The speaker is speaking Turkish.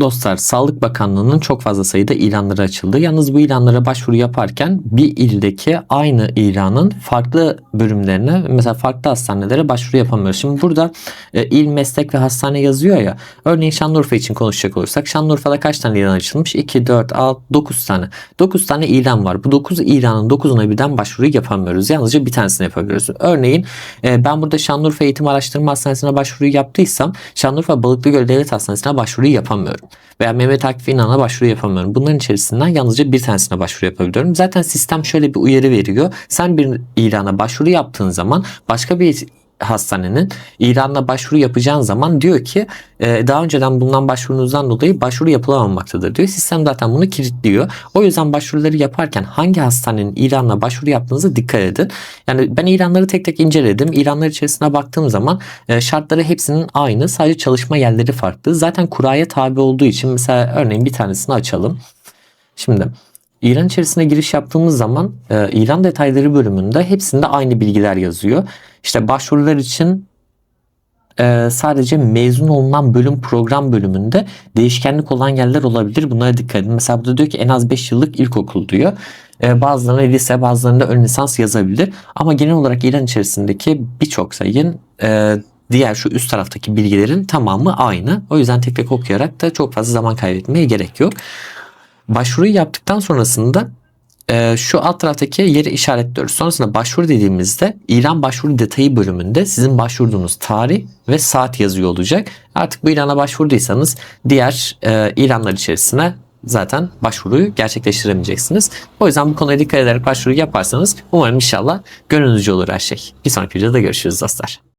Dostlar Sağlık Bakanlığı'nın çok fazla sayıda ilanları açıldı. Yalnız bu ilanlara başvuru yaparken bir ildeki aynı ilanın farklı bölümlerine mesela farklı hastanelere başvuru yapamıyoruz. Şimdi burada e, il, meslek ve hastane yazıyor ya. Örneğin Şanlıurfa için konuşacak olursak Şanlıurfa'da kaç tane ilan açılmış? 2, 4, 6, 9 tane. 9 tane ilan var. Bu 9 ilanın 9'una birden başvuru yapamıyoruz. Yalnızca bir tanesini yapabiliyoruz. Örneğin e, ben burada Şanlıurfa Eğitim Araştırma Hastanesi'ne başvuru yaptıysam Şanlıurfa Balıklıgöl Devlet Hastanesi'ne başvuru yapamıyorum. Veya Mehmet Akif İnan'a başvuru yapamıyorum. Bunların içerisinden yalnızca bir tanesine başvuru yapabiliyorum. Zaten sistem şöyle bir uyarı veriyor. Sen bir ilana başvuru yaptığın zaman başka bir hastanenin ilanına başvuru yapacağın zaman diyor ki e, daha önceden bulunan başvurunuzdan dolayı başvuru yapılamamaktadır diyor. Sistem zaten bunu kilitliyor. O yüzden başvuruları yaparken hangi hastanenin ilanına başvuru yaptığınıza dikkat edin. Yani ben ilanları tek tek inceledim. İlanlar içerisine baktığım zaman e, şartları hepsinin aynı. Sadece çalışma yerleri farklı. Zaten kuraya tabi olduğu için mesela örneğin bir tanesini açalım. Şimdi İlan içerisine giriş yaptığımız zaman e, ilan detayları bölümünde hepsinde aynı bilgiler yazıyor. İşte başvurular için e, sadece mezun olunan bölüm program bölümünde değişkenlik olan yerler olabilir. Bunlara dikkat edin. Mesela burada diyor ki en az 5 yıllık ilkokul diyor. E, bazılarına lise bazılarında ön lisans yazabilir. Ama genel olarak ilan içerisindeki birçok sayın e, diğer şu üst taraftaki bilgilerin tamamı aynı. O yüzden tek tek okuyarak da çok fazla zaman kaybetmeye gerek yok. Başvuruyu yaptıktan sonrasında e, şu alt taraftaki yeri işaretliyoruz. Sonrasında başvuru dediğimizde ilan başvuru detayı bölümünde sizin başvurduğunuz tarih ve saat yazıyor olacak. Artık bu ilana başvurduysanız diğer e, ilanlar içerisine zaten başvuruyu gerçekleştiremeyeceksiniz. O yüzden bu konuya dikkat ederek başvuru yaparsanız umarım inşallah gönlünüzce olur her şey. Bir sonraki videoda görüşürüz dostlar.